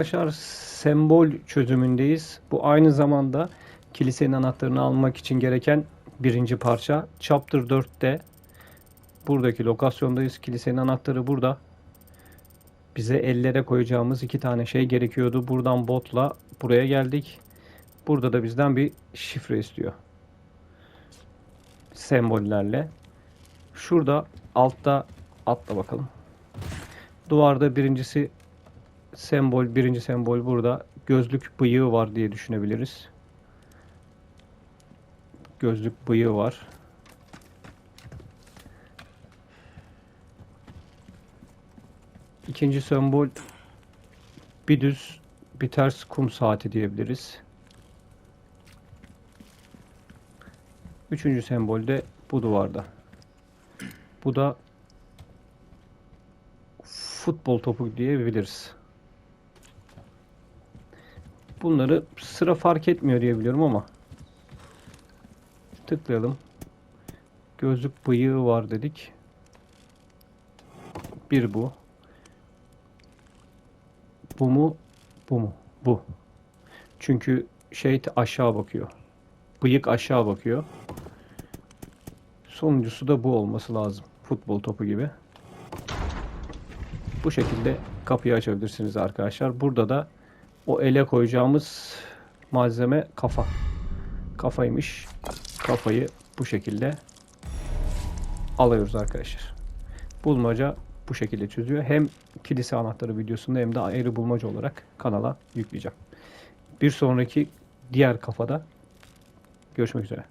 Arkadaşlar sembol çözümündeyiz. Bu aynı zamanda kilisenin anahtarını almak için gereken birinci parça. Chapter 4'te buradaki lokasyondayız. Kilisenin anahtarı burada. Bize ellere koyacağımız iki tane şey gerekiyordu. Buradan botla buraya geldik. Burada da bizden bir şifre istiyor. Sembollerle. Şurada altta atla bakalım. Duvarda birincisi sembol, birinci sembol burada. Gözlük bıyığı var diye düşünebiliriz. Gözlük bıyığı var. İkinci sembol bir düz bir ters kum saati diyebiliriz. Üçüncü sembol de bu duvarda. Bu da futbol topu diyebiliriz. Bunları sıra fark etmiyor diye biliyorum ama tıklayalım. Gözlük bıyığı var dedik. Bir bu. Bu mu? Bu mu? Bu. Çünkü şey aşağı bakıyor. Bıyık aşağı bakıyor. Sonuncusu da bu olması lazım. Futbol topu gibi. Bu şekilde kapıyı açabilirsiniz arkadaşlar. Burada da o ele koyacağımız malzeme kafa. Kafaymış. Kafayı bu şekilde alıyoruz arkadaşlar. Bulmaca bu şekilde çözüyor. Hem kilise anahtarı videosunda hem de ayrı bulmaca olarak kanala yükleyeceğim. Bir sonraki diğer kafada görüşmek üzere.